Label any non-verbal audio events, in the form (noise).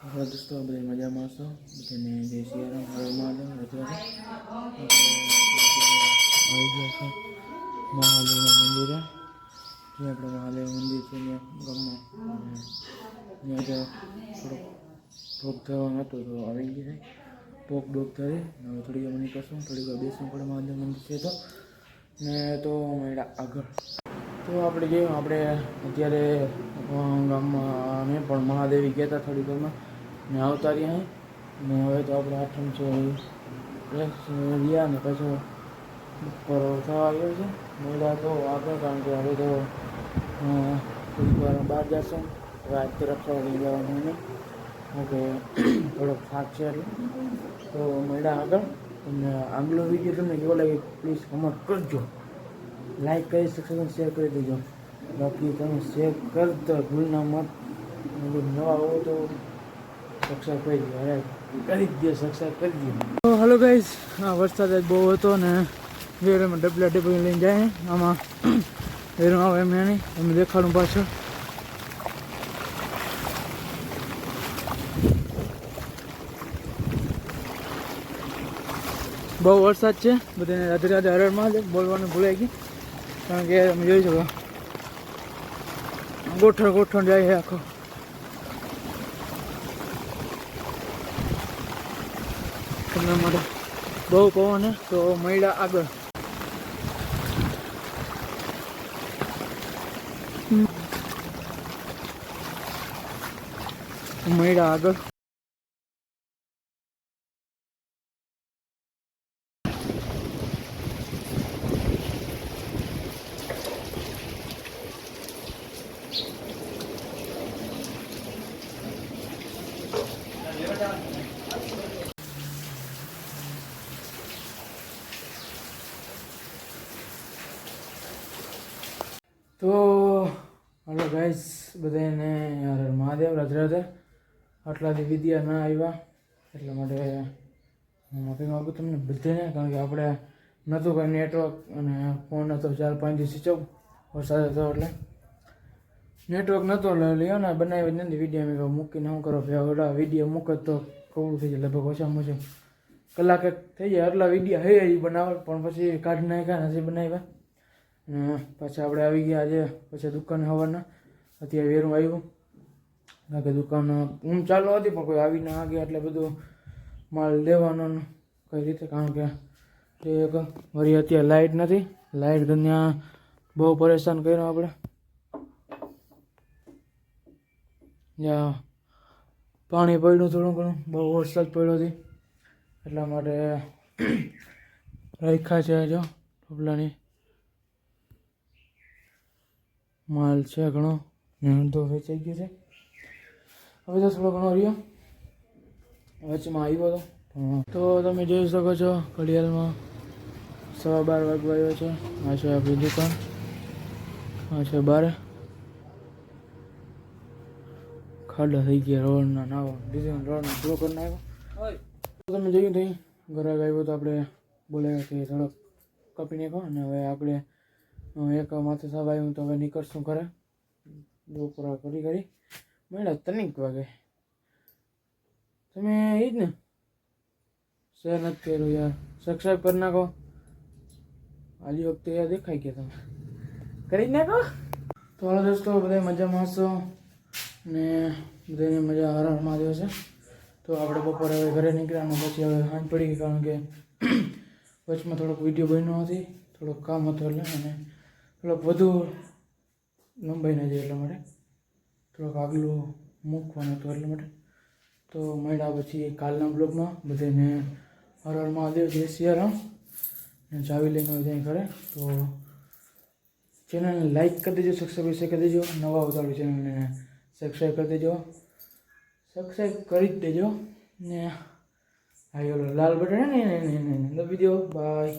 હા દોસ્તો બધા મજામાં હશો બધાને જય સિયારામ હર મહાદેવ રજવાડે મહાદેવના મંદિરે જે આપણે મહાદેવ મંદિર છે ત્યાં ગામમાં ત્યાં તો થોડોક ઢોક થવાનો હતો તો આવી ગયા છે ડોક થઈ હવે થોડી વાર નીકળશું થોડીક વાર બેસવું પડે મહાદેવ મંદિર છે તો ને તો મળ્યા આગળ તો આપણે જે આપણે અત્યારે ગામમાં અમે પણ મહાદેવી ગયા હતા થોડીક વારમાં ને આવતા રહ્યા ને હવે તો આપણે આઠમ છે રહ્યા ને પછી પર થવા આવ્યો છે. મોડા તો આગળ કારણ કે હવે તો થોડીક બહાર જશે. રાત તો રખડવા જવાનું નહીં ઓકે, થોડોક થાક છે તો મળ્યા આગળ. તમને આગલો વીડિયો તમને કેવો લાગે પ્લીઝ કમેન્ટ કરજો. લાઈક કરી સબસ્ક્રાઈબ શેર કરી દેજો. બાકી તમે શેર કરતો ભૂલના મત. અને નવા હો તો સબસ્ક્રાઈબ કરી દો અરે, કરી જ દો સબસ્ક્રાઈબ કરી દો હલો ગાઈઝ હા વરસાદ જ બહુ હતો ને, વેરમાં ડબલા ડબલ લઈને જાય, આમાં વેરમાં આવે એમને નહીં અમે દેખાડું પાછળ. બહુ વરસાદ છે, બધાને રાધે રાધે હરણ મહાદેવ બોલવાનું ભૂલાઈ ગયું. કારણ કે તમે જોઈ શકો. ગોઠણ ગોઠણ જાય છે આખો. તમને મળે બહુ કહો ને તો મળ્યા આગળ. મહિલા આગળ. તો, હલો ગાઈસ બધાને યાર મહાદેવ, રાધે રાધે. આટલાથી વિદ્યા ના આવ્યા, એટલા માટે હું માફી માગું તમને બધાને કારણ કે આપણે નહોતું કંઈ નેટવર્ક અને ફોન હતો ચાર પાંચ દિવસ સ્વિચ ઓફ વરસાદ હતો એટલે. નેટવર્ક નહોતો, એટલે લ્યો ને બનાવી નથી વીડિયો. મેં મૂકીને શું કરો? ઓલા વીડિયો મૂક તો કવડું થઈ જાય, લગભગ ઓછામાં ઓછું. કલાક થઈ જાય, આટલા વીડિયો હે બનાવે પણ પછી કાઢી નાખ્યા, નથી બનાવ્યા. અને પાછા આપણે આવી ગયા આજે, પછી દુકાને હવાના. અત્યારે વેરું આવ્યું. કારણ કે દુકાન ઊંઘ ચાલુ હતી, પણ કોઈ આવી ના ગયા એટલે બધું માલ લેવાનો કઈ રીતે, કારણ કે તે વળી અત્યારે લાઇટ નથી. લાઇટ ત્યાં બહુ પરેશાન કર્યો આપણે. જ્યાં પાણી પડ્યું થોડું ઘણું, બહુ વરસાદ પડ્યો હતી એટલા માટે (coughs) રાખ્યા છે જો ટોપલાની માલ છે ઘણો. ને અડધો વેચાઈ ગયો છે. હવે તો થોડો ઘણો રહ્યો. વચમાં આવ્યો હતો તો તમે જોઈ શકો છો ઘડિયાળમાં સવા બાર વાગવાયો છે. આ છે આપણી દુકાન. આ છે બાર. ખાડા થઈ ગયા રોડના નાવો. ડિઝાઇન રોડનો પૂરો કરી નાખ્યો. તો તમે જોયું થઈ ઘરાક આવ્યો તો આપણે બોલાવ્યા કે થોડોક કાપી નાખો અને હવે આપણે એક માથે સાહેબ આવ્યું તો હવે નીકળશું ઘરે. બપોરા કરી કરી મળ્યા ત્રણેક વાગે. તમે એ જ ને? શેર નથી કર્યું યાર. સબસ્ક્રાઈબ કરી નાખો. આજે વખતે યાર દેખાઈ ગયા તમે કરી જ નાખો. તો હાલો દોસ્તો બધા મજામાં હશો? ને બધાને મજા હર હર મહાદેવ છે. તો આપણે બપોરે હવે ઘરે નીકળ્યા અને પછી હવે હાંજ પડી ગઈ કારણ કે (clears throat) વચમાં થોડોક વીડિયો બન્યો નથી. થોડોક કામ હતું એટલે અને થોડોક વધુ લંબાઈ ના જાય એટલા માટે. થોડોક આગલું મૂકવાનું હતું એટલા માટે. તો મળ્યા પછી કાલના બ્લોગમાં બધાને હર હર મહાદેવ, જય સિયારામ ને ચાવી લઈને ત્યાં ઘરે. તો ચેનલને લાઈક કરી દેજો સબસ્ક્રાઈબ કરી દેજો. નવા ઉતારું ચેનલને સબસ્ક્રાઈબ કરી દેજો. સબસ્ક્રાઈબ કરી જ દેજો. ને હા લાલ બટન ને દબી દો બાય